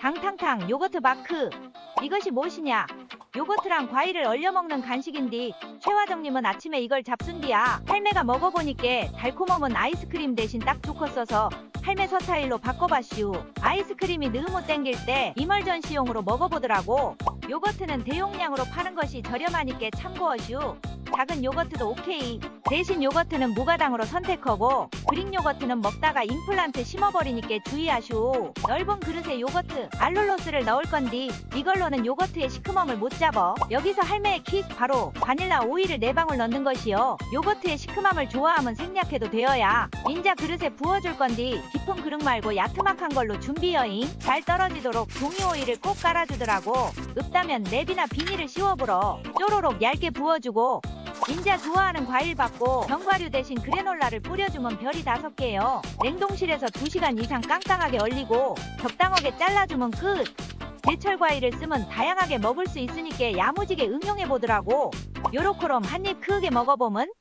당탕탕 요거트 마크. 이것이 무엇이냐? 요거트랑 과일을 얼려 먹는 간식인디 최화정님은 아침에 이걸 잡순디야 할매가 먹어보니까 달콤함은 아이스크림 대신 딱 좋겠어서 할매 서타일로 바꿔봤슈 아이스크림이 너무 땡길 때 이멀전시용으로 먹어보더라고 요거트는 대용량으로 파는 것이 저렴하니까 참고하슈 작은 요거트도 오케이. 대신 요거트는 무가당으로 선택하고 그릭 요거트는 먹다가 임플란트 심어버리니까 주의하슈 넓은 그릇에 요거트 알룰로스를 넣을 건디 이걸로는 요거트의 시큼함을 못 잡어. 여기서 할매의 킥 바로 바닐라 오일을 네 방울 넣는 것이요 요거트의 시큼함을 좋아하면 생략해도 되어야 인자 그릇에 부어줄 건디 깊은 그릇 말고 야트막한 걸로 준비여잉. 잘 떨어지도록 종이 오일을 꼭 깔아주더라고. 없다면 랩이나 비닐을 씌워불어 쪼로록 얇게 부어주고 인자 좋아하는 과일 받고 견과류 대신 그래놀라를 뿌려주면 별이 다섯 개요. 냉동실에서 2시간 이상 깡깡하게 얼리고 적당하게 잘라주면 끝. 제철 과일을 쓰면 다양하게 먹을 수 있으니까 야무지게 응용해 보더라고. 요렇게럼 한입 크게 먹어보면